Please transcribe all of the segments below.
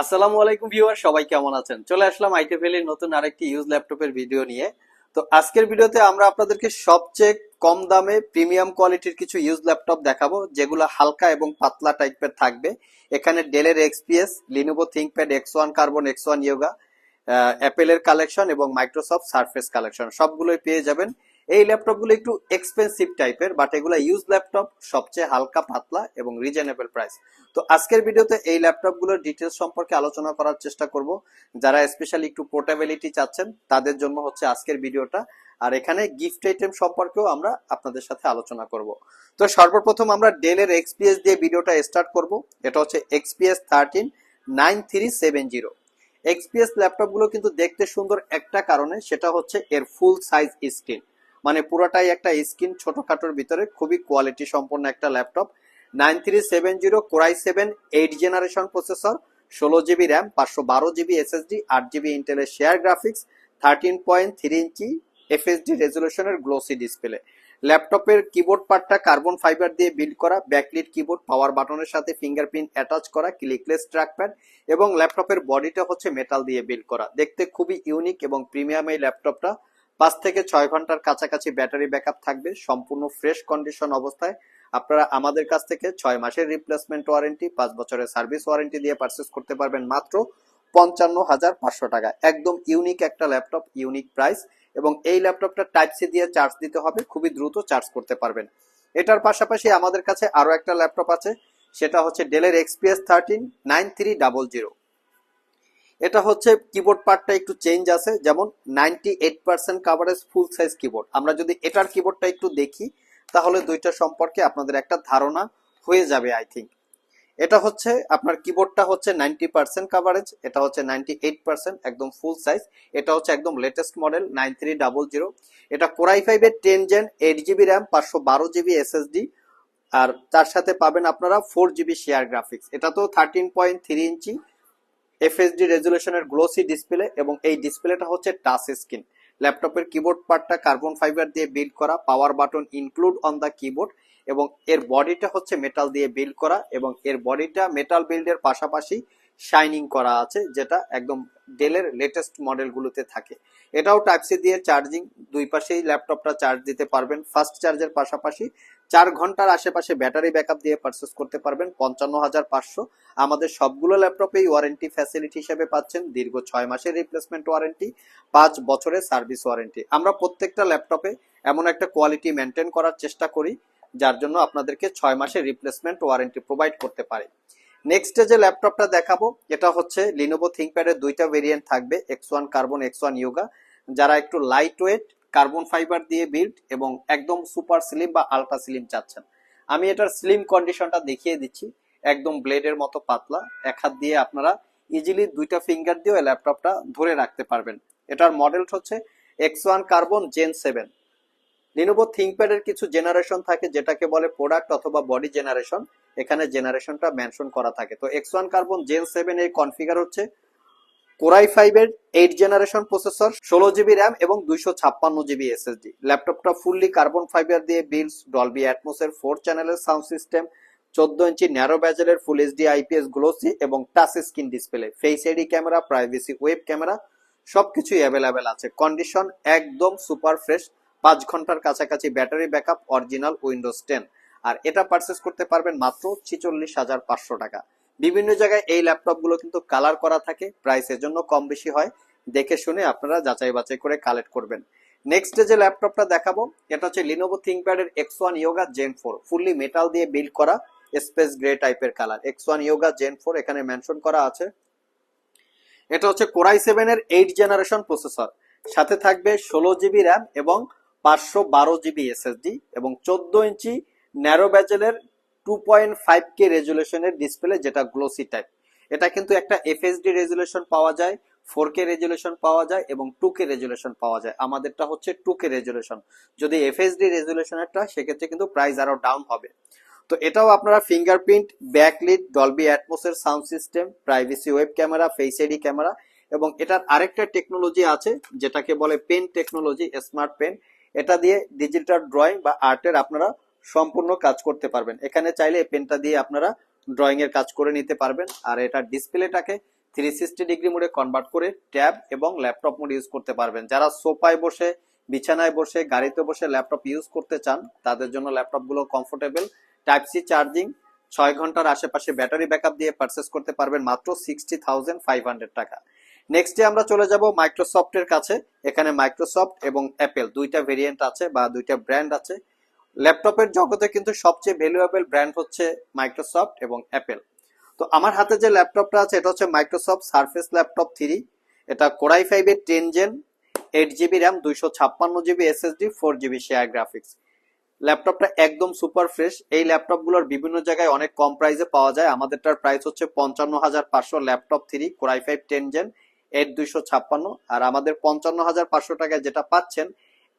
আসসালামু আলাইকুম ভিউয়ার, সবাই কেমন আছেন? চলে আসলাম আইটি আইটেফেলের নতুন আরেকটি ইউজ ল্যাপটপের ভিডিও নিয়ে। তো আজকের ভিডিওতে আমরা আপনাদেরকে সবচেয়ে কম দামে প্রিমিয়াম কোয়ালিটির কিছু ইউজ ল্যাপটপ দেখাবো, যেগুলো হালকা এবং পাতলা টাইপের থাকবে। এখানে ডেলের XPS Lenovo ThinkPad X one carbon X one Yoga অ্যাপেলের কালেকশন এবং মাইক্রোসফট সারফেস কালেকশন সবগুলোই পেয়ে যাবেন। এই ল্যাপটপগুলো একটু এক্সপেন্সিভ টাইপের বাট এগুলো ইউজ ল্যাপটপ সবচেয়ে হালকা পাতলা এবং রিজনেবল প্রাইস তো আজকের ভিডিওতে এই ল্যাপটপগুলোর ডিটেলস সম্পর্কে আলোচনা করার চেষ্টা করব। যারা স্পেশালি একটু পোর্টেবিলিটি চাচ্ছেন, তাদের জন্য হচ্ছে আজকের ভিডিওটা। আর এখানে গিফট আইটেম সম্পর্কেও আমরা আপনাদের সাথে আলোচনা করব। তো সর্বপ্রথম আমরা ডেলের এক্সপিএস দিয়ে ভিডিওটা স্টার্ট করব। এটা হচ্ছে XPS thirteen nine three seven zero XPS ল্যাপটপগুলো কিন্তু দেখতে সুন্দর একটা কারণে সেটা হচ্ছে এর ফুল সাইজ স্ক্রিন মানে পুরোটাই একটা স্ক্রিন ছোটখাটোর ভিতরে, খুবই কোয়ালিটি সম্পন্ন একটা laptop nine three seven zero core i seven eight generation processor ষোলো জিবি র্যাম, পাঁচশো বারো জিবি এসএসডি আট জিবি ইন্টেলের share graphics thirteen point three inch FSD রেজলিউশনের glossy display ল্যাপটপের কিবোর্ড পার্টটা কার্বন ফাইবার দিয়ে বিল্ড করা ব্যাকলিট কিবোর্ড পাওয়ার বাটনের সাথে ফিঙ্গারপ্রিন্ট অ্যাটাচ করা ক্লিকলেস ট্র্যাকপ্যাড এবং ল্যাপটপের বডিটা হচ্ছে মেটাল দিয়ে বিল্ড করা। দেখতে খুবই ইউনিক এবং প্রিমিয়াম এই ল্যাপটপটা পাঁচ থেকে ছয় ঘণ্টার কাছাকাছি ব্যাটারি ব্যাকআপ থাকবে, সম্পূর্ণ ফ্রেশ কন্ডিশন অবস্থায়। আপনারা আমাদের কাছ থেকে ছয় মাসের রিপ্লেসমেন্ট ওয়ারেন্টি পাঁচ বছরের সার্ভিস ওয়ারেন্টি দিয়ে পারচেস করতে পারবেন মাত্র পঞ্চান্ন হাজার পাঁচশো টাকা। একদম ইউনিক একটা ল্যাপটপ ইউনিক প্রাইস এবং এই ল্যাপটপটা টাইপ সি দিয়ে চার্জ দিতে হবে, খুবই দ্রুত চার্জ করতে পারবেন। এটার পাশাপাশি আমাদের কাছে আরও একটা ল্যাপটপ আছে, সেটা হচ্ছে ডেলের XPS thirteen nine three double zero এটা হচ্ছে কিবোর্ড পার্টটা একটু চেঞ্জ আছে, যেমন ninety eight percent coverage full size keyboard আমরা যদি এটার কিবোর্ডটা একটু দেখি, তাহলে দুইটা সম্পর্কে আপনাদের একটা ধারণা হয়ে যাবে আই থিঙ্ক এটা হচ্ছে, আপনার কিবোর্ডটা হচ্ছে নাইনটি পার্সেন্ট কাভারেজ এটা হচ্ছে নাইনটি এইট পার্সেন্ট একদম ফুল সাইজ এটা হচ্ছে একদম latest model nine three double zero এটা কোরাই ফাইভের ten gen eight GB RAM পাঁচশো বারো জিবি এসএসডি আর তার সাথে পাবেন আপনারা ফোর জিবি শেয়ার গ্রাফিক্স এটা তো thirteen point three inch FSD রেজুলেশনের glossy display এবং এই ডিসপ্লেটা হচ্ছে টাচ স্ক্রিন ল্যাপটপের কিবোর্ড পার্টটা কার্বন ফাইবার দিয়ে বিল্ড করা power button include on the keyboard এবং এর বডিটা হচ্ছে মেটাল দিয়ে বিল্ড করা এবং এর বডিটা মেটাল বিল্ডের পাশাপাশি শাইনিং করা আছে, যেটা একদম ডেলের লেটেস্ট মডেলগুলোতে থাকে। এটাও টাইপ সি দিয়ে চার্জিং দুই পাশেই ল্যাপটপটা চার্জ দিতে পারবেন। ফাস্ট চার্জের পাশাপাশি চার ঘণ্টার আশেপাশে ব্যাটারি ব্যাকআপ দিয়ে পারচেস করতে পারবেন, পঞ্চান্ন হাজার পাঁচশো। আমাদের সবগুলো ল্যাপটপেই ওয়ারেন্টি ফ্যাসিলিটি হিসেবে পাচ্ছেন, দীর্ঘ ছয় মাসের রিপ্লেসমেন্ট ওয়ারেন্টি পাঁচ বছরের সার্ভিস ওয়ারেন্টি আমরা প্রত্যেকটা ল্যাপটপে এমন একটা কোয়ালিটি মেনটেন করার চেষ্টা করি, যার জন্য আপনাদেরকে ছয় মাসের রিপ্লেসমেন্ট ওয়ারেন্টি প্রোভাইড করতে পারি। নেক্সট যে ল্যাপটপটা দেখাবো, এটা হচ্ছে লিনোভো থিঙ্কপ্যাডের দুইটা ভেরিয়েন্ট থাকবে X one carbon X one Yoga যারা একটু লাইট ওয়েট কার্বন ফাইবার দিয়ে বিল্ড এবং একদম সুপার স্লিম বা আলট্রা স্লিম চাচ্ছেন। আমি এটার স্লিম কন্ডিশনটা দেখিয়ে দিচ্ছি, একদম ব্লেডের মতো পাতলা। এক হাত দিয়ে আপনারা ইজিলি দুইটা ফিঙ্গার দিয়েও ল্যাপটপটা ধরে রাখতে পারবেন। এটার মডেল হচ্ছে X one carbon gen seven Lenovo থিঙ্কপ্যাডের কিছু জেনারেশন থাকে, যেটাকে বলে প্রোডাক্ট অথবা বডি জেনারেশন এখানে জেনারেশনটা মেনশন করা থাকে। তো X one carbon gen seven এর কনফিগার হচ্ছে। কোরাই ফাইভের এইট জেনারেশন প্রসেসর ষোলো জিবি র্যাম এবং দুইশো ছাপ্পান্ন জিবি এসএসডি ল্যাপটপটা ফুললি কার্বন ফাইবার দিয়ে বিলস ডলবি অ্যাটমোসের ফোর চ্যানেলের সাউন্ড সিস্টেম চোদ্দ ইঞ্চি ন্যারো ব্যাজেলের ফুল এইচডি আইপিএস গ্লোসি এবং touch screen display face ID camera privacy web camera সবকিছুই অ্যাভেলেবেল আছে। কন্ডিশন একদম সুপার ফ্রেশ পাঁচ ঘণ্টার কাছাকাছি battery backup original Windows ten আর এটা পারচেস করতে পারবেন মাত্র ছিচল্লিশ হাজার পাঁচশো টাকা। বিভিন্ন জায়গায় এই ল্যাপটপগুলো কিন্তু কালার করা থাকে প্রাইস এর জন্য কম বেশি হয়। দেখে শুনে আপনারা যাচাই বাছাই করে কালেক্ট করবেন। নেক্সট যে ল্যাপটপটা দেখাবো, এটা হচ্ছে লিনোভো থিঙ্কপ্যাড এর X one Yoga gen four fully metal দিয়ে বিল্ড করা স্পেস গ্রে টাইপের colour X one Yoga gen four এখানে মেনশন করা আছে। এটা হচ্ছে কোরাই সেভেন এর এইট জেনারেশন প্রসেসর সাথে থাকবে ষোলো জিবি র্যাম এবং পাঁচশো বারো জিবি এসএসডি এবং চোদ্দ ইঞ্চি ন্যারো ব্যাজেলের টু পয়েন্ট ফাইভ কে রেজুলেশনের ডিসপ্লে যেটা গ্লোসি টাইপ এটা কিন্তু একটা এফএসডি রেজুলেশন পাওয়া যায় ফোর কে রেজুলেশন পাওয়া যায় এবং টু কে রেজুলেশন পাওয়া যায়। আমাদেরটা হচ্ছে টু কে রেজুলেশন যদি এফএসডি রেজুলেশনেরটা সেক্ষেত্রে কিন্তু প্রাইস আরও ডাউন হবে। তো এটাও আপনারা fingerprint backlit Dolby অ্যাটমোসের sound system privacy web camera face ID camera এবং এটার আরেকটা টেকনোলজি আছে, যেটাকে বলে পেন টেকনোলজি স্মার্ট পেন এটা দিয়ে ডিজিটাল ড্রয়িং বা আর্টের আপনারা সম্পূর্ণ কাজ করতে পারবেন। এখানে চাইলে পেনটা দিয়ে আপনারা ড্রয়িং এর কাজ করে নিতে পারবেন। আর এটার ডিসপ্লেটাকে থ্রি সিক্সটি ডিগ্রি মোডে কনভার্ট করে ট্যাব এবং ল্যাপটপ মোড ইউজ করতে পারবেন। যারা সোফায় বসে, বিছানায় বসে, গাড়িতে বসে ল্যাপটপ ইউজ করতে চান, তাদের জন্য ল্যাপটপগুলো কমফোর্টেবল টাইপ সি চার্জিং ছয় ঘণ্টার আশেপাশে ব্যাটারি ব্যাকআপ দিয়ে পারচেস করতে পারবেন মাত্র সিক্সটি থাউজেন্ড ফাইভ হান্ড্রেড টাকা। নেক্সটে আমরা চলে যাব মাইক্রোসফটের কাছে। এখানে মাইক্রোসফট এবং অ্যাপেল দুইটা ভেরিয়েন্ট আছে বা দুইটা ব্র্যান্ড আছে। ল্যাপটপের জগতে কিন্তু সবচেয়ে ভ্যালুয়েবল ব্র্যান্ড হচ্ছে মাইক্রোসফট এবং অ্যাপেল তো আমার হাতে যে ল্যাপটপটা আছে, এটা হচ্ছে মাইক্রোসফট সার্ফেস ল্যাপটপ থ্রি এটা কোরাই ফাইভের ten gen eight GB RAM দুইশো ছাপ্পান্ন GB SSD four GB share graphics ল্যাপটপটা একদম সুপার ফ্রেশ এই ল্যাপটপগুলোর বিভিন্ন জায়গায় অনেক কম প্রাইসে পাওয়া যায়। আমাদেরটার প্রাইস হচ্ছে পঞ্চান্ন হাজার পাঁচশো laptop three core i five ten gen eight দুইশো ছাপ্পান্ন। আর আমাদের পঞ্চান্ন হাজার পাঁচশো টাকায় যেটা পাচ্ছেন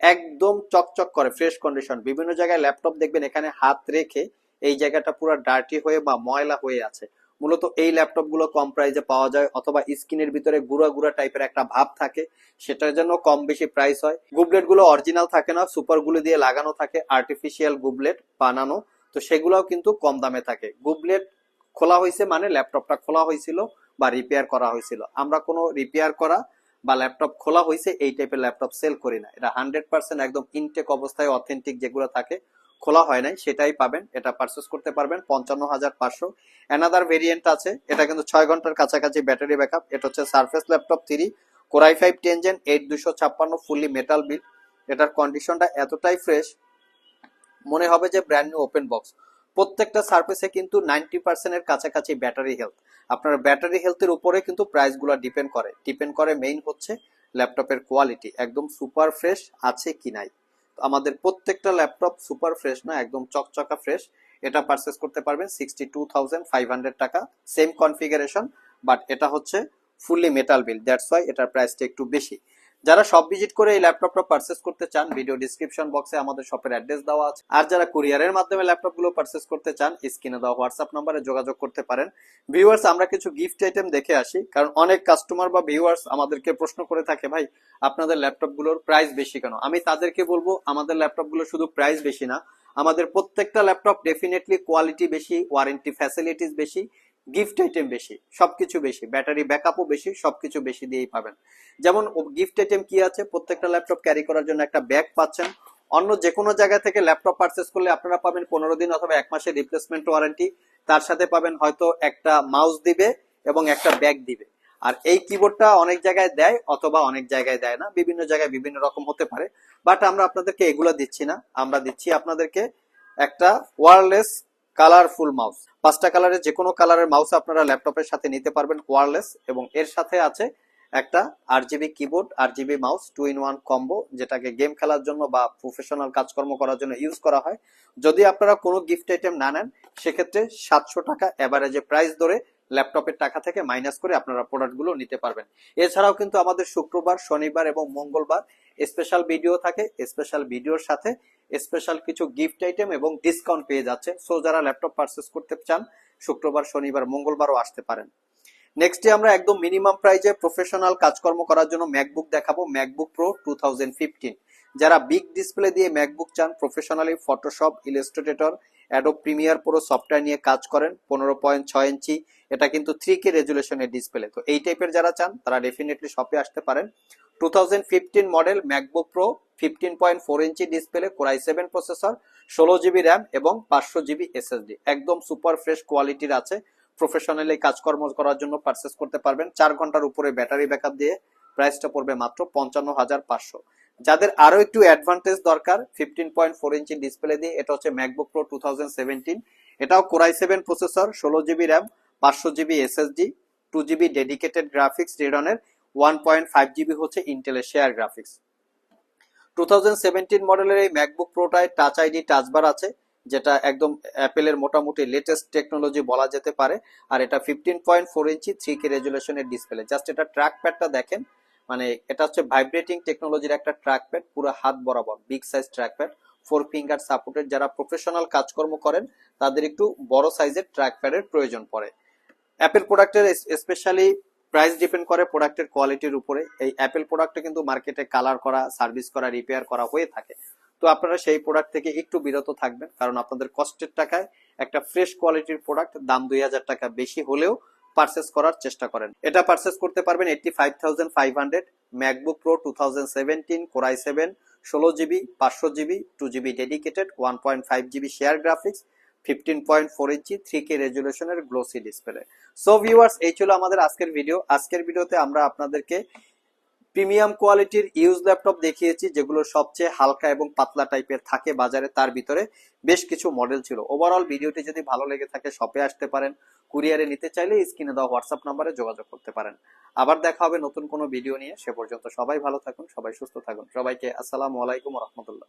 একদম চকচক করে ফ্রেশ কন্ডিশন বিভিন্ন জায়গায় ল্যাপটপ দেখবেন এখানে হাত রেখে এই জায়গাটা পুরো ডার্টি হয়ে বা ময়লা হয়ে আছে। মূলত এই ল্যাপটপগুলো কম প্রাইসে পাওয়া যায় অথবা স্ক্রিনের ভিতরে গুঁড়া গুঁড়া টাইপের একটা ভাব থাকে, সেটার জন্য কম বেশি প্রাইস হয়। গুবলেটগুলো অরিজিনাল থাকে না সুপারগুলো দিয়ে লাগানো থাকে আর্টিফিশিয়াল গুবলেট বানানো, তো সেগুলোও কিন্তু কম দামে থাকে। গুবলেট খোলা হয়েছে মানে ল্যাপটপটা খোলা হয়েছিল বা রিপেয়ার করা হয়েছিল আমরা কোনো রিপেয়ার করা বা ল্যাপটপ খোলা হয়েছে এই টাইপের ল্যাপটপ সেল করি না। এটা হান্ড্রেড পার্সেন্ট একদম ইনটেক অবস্থায় অথেন্টিক যেগুলো থাকে, খোলা হয় নাই, সেটাই পাবেন। এটা পারচেস করতে পারবেন পঞ্চান্ন হাজার পাঁচশো। অ্যানাদার ভেরিয়েন্ট আছে, এটা কিন্তু ছয় ঘণ্টার কাছাকাছি ব্যাটারি ব্যাকআপ এটা হচ্ছে Surface laptop three core i five ten gen eight দুশো ছাপ্পান্ন ফুললি মেটাল বিল এটার কন্ডিশনটা এতটাই ফ্রেশ মনে হবে যে ব্র্যান্ড নিউ ওপেন বক্স প্রত্যেকটা সার্ফেসে কিন্তু নাইনটি পার্সেন্টের কাছাকাছি ব্যাটারি হেলথ আপনার ব্যাটারি হেলথের উপরে কিন্তু প্রাইসগুলো ডিপেন্ড করে। ডিপেন্ড করে মেইন হচ্ছে ল্যাপটপের কোয়ালিটি একদম সুপার ফ্রেশ আছে কি নাই। আমাদের প্রত্যেকটা ল্যাপটপ সুপার ফ্রেশ না, একদম চকচকা ফ্রেশ এটা পারচেস করতে পারবেন sixty two thousand five hundred টাকা। সেম কনফিগারেশন বাট এটা হচ্ছে fully metal build that's why এটার প্রাইসটা একটু বেশি। যারা সব ভিজিট করে এই ল্যাপটপটা পারচেস করতে চান ভিডিও ডিসক্রিপশন বক্সে আমাদের শপের অ্যাড্রেস দেওয়া আছে। আর যারা কুরিয়ারের মাধ্যমে ল্যাপটপগুলো পারচেস করতে চান স্ক্রিনে দেওয়া হোয়াটসঅ্যাপ নাম্বারে যোগাযোগ করতে পারেন। ভিউয়ার্স আমরা কিছু গিফট আইটেম দেখে আসি, কারণ অনেক কাস্টমার বা ভিউয়ার্স আমাদেরকে প্রশ্ন করে থাকে, ভাই, আপনাদের ল্যাপটপগুলোর প্রাইস বেশি কেন? আমি তাদেরকে বলব, আমাদের ল্যাপটপগুলো শুধু প্রাইস বেশি না, আমাদের প্রত্যেকটা ল্যাপটপ ডেফিনেটলি কোয়ালিটি বেশি ওয়ারেন্টি ফ্যাসিলিটিস বেশি গিফট আইটেম বেশি, সবকিছু বেশি ব্যাটারি ব্যাকআপও বেশি, সবকিছু বেশি দিয়েই পাবেন। যেমন গিফট আইটেম কি আছে? প্রত্যেকটা ল্যাপটপ ক্যারি করার জন্য একটা ব্যাগ পাচ্ছেন। অন্য যে কোনো জায়গা থেকে ল্যাপটপ পারচেস করলে আপনারা পাবেন পনেরো দিন অথবা এক মাসের রিপ্লেসমেন্ট ওয়ারেন্টি তার সাথে পাবেন হয়তো একটা মাউস দিবে এবং একটা ব্যাগ দিবে। আর এই কিবোর্ডটা অনেক জায়গায় দেয় অথবা অনেক জায়গায় দেয় না। বিভিন্ন জায়গায় বিভিন্ন রকম হতে পারে। বাট আমরা আপনাদেরকে এগুলো দিচ্ছি না। আমরা দিচ্ছি আপনাদেরকে একটা ওয়ারলেস কালারফুল মাউস। পাঁচটা কালারের যে কোনো কালারের মাউস আপনারা ল্যাপটপের সাথে নিতে পারবেন ওয়ারলেস এবং এর সাথে আছে একটা R GB keyboard R GB mouse two in one combo, যেটাকে গেম খেলার জন্য বা প্রফেশনাল কাজকর্ম করার জন্য ইউজ করা হয়। যদি আপনারা কোনো গিফট আইটেম না নেন, সেক্ষেত্রে সাতশো টাকা এভারেজে প্রাইস ধরে ল্যাপটপের টাকা থেকে মাইনাস করে আপনারা প্রোডাক্টগুলো নিতে পারবেন। এছাড়াও কিন্তু আমাদের শুক্রবার, শনিবার এবং মঙ্গলবার স্পেশাল ভিডিও থাকে। স্পেশাল ভিডিওর সাথে স্পেশাল কিছু গিফট আইটেম এবং ডিসকাউন্ট পেয়ে যাচ্ছে। সো যারা ল্যাপটপ পারচেস করতে চান, শুক্রবার, শনিবার, মঙ্গলবারও আসতে পারেন। নেক্সটে আমরা একদম মিনিমাম প্রাইজে প্রফেশনাল কাজকর্ম করার জন্য ম্যাকবুক দেখাবো। ম্যাকবুক প্রো টু যারা বিগ ডিসপ্লে দিয়ে ম্যাকবুক চান professionally Photoshop Illustrator Adobe Premiere পুরো সফটওয়্যার নিয়ে কাজ করেন, পনেরো পয়েন্ট ছয় ইঞ্চি। এটা কিন্তু থ্রি কে রেজুলেশনের ডিসপ্লে তো এই টাইপের যারা চান, তারা ডেফিনেটলি শপে আসতে পারেন। Two thousand fifteen model MacBook Pro fifteen point four inch display core i seven processor ষোলো জিবি র্যাম এবং পাঁচশো জিবি এসএসডি একদম সুপার ফ্রেশ কোয়ালিটির আছে। প্রফেশনালি কাজকর্ম করার জন্য পারচেস করতে পারবেন। চার ঘণ্টার উপরে ব্যাটারি ব্যাকআপ দিয়ে প্রাইসটা পড়বে মাত্র পঞ্চান্ন হাজার পাঁচশো। যাদের আরও একটু অ্যাডভান্টেজ দরকার fifteen point four inch display দিয়ে, এটা হচ্ছে ম্যাকবুক প্রো টু এটাও কোরাই সেভেন প্রসেসর ষোলো জিবি র্যাম পাঁচশো GB SSD two GB dedicated graphics রেডনের one point five GB হচ্ছে ইন্টেলের শেয়ার গ্রাফিক্স টু মডেলের এই ম্যাকবুক প্রোটায় টাচ আইডি টাচবার আছে, যেটা একদম অ্যাপেলের মোটামুটি লেটেস্ট টেকনোলজি বলা যেতে পারে, আর এটা fifteen point four inch three K রেজুলেশনের display just এটা ট্র্যাক প্যাডটা দেখেন মানে এটা হচ্ছে ভাইব্রেটিং টেকনোলজির একটা ট্র্যাক প্যাড পুরো হাত বরাবর big size track pad four finger supported যারা প্রফেশনাল কাজকর্ম করেন, তাদের একটু বড় সাইজের ট্র্যাক প্যাডের প্রয়োজন পড়ে। অ্যাপেল প্রোডাক্টের স্পেশালি প্রাইস ডিপেন্ড করে প্রোডাক্টের কোয়ালিটির উপরে। এই অ্যাপেল প্রোডাক্টে কিন্তু মার্কেটে কালার করা সার্ভিস করা রিপেয়ার করা হয়ে থাকে। তো আপনারা সেই প্রোডাক্ট থেকে একটু বিরত থাকবেন, কারণ আপনাদের কষ্টের টাকায় একটা ফ্রেশ কোয়ালিটির প্রোডাক্ট দাম দুই হাজার টাকা বেশি হলেও পারচেস করার চেষ্টা করেন। এটা পারচেস করতে পারবেন eighty five MacBook Pro two thousand seventeen core i seven ষোলো জিবি পাঁচশো GB two GB dedicated one point five GB share graphics fifteen point four inch three K রেজুলেশনের glossy display so viewers এই ছিল আমাদের আজকের video আজকের ভিডিওতে আমরা আপনাদেরকে প্রিমিয়াম কোয়ালিটির ইউজ ল্যাপটপ দেখিয়েছি, যেগুলো সবচেয়ে হালকা এবং পাতলা টাইপের থাকে বাজারে। তার ভিতরে বেশ কিছু মডেল ছিল। ওভারঅল ভিডিওটি যদি ভালো লেগে থাকে শপে আসতে পারেন কুরিয়ারে নিতে চাইলে স্ক্রিনে দেওয়া হোয়াটসঅ্যাপ নাম্বারে যোগাযোগ করতে পারেন। আবার দেখা হবে নতুন কোনো ভিডিও নিয়ে। সে পর্যন্ত সবাই ভালো থাকুন, সবাই সুস্থ থাকুন। সবাইকে আসসালামু আলাইকুম রহমতুল্লাহ।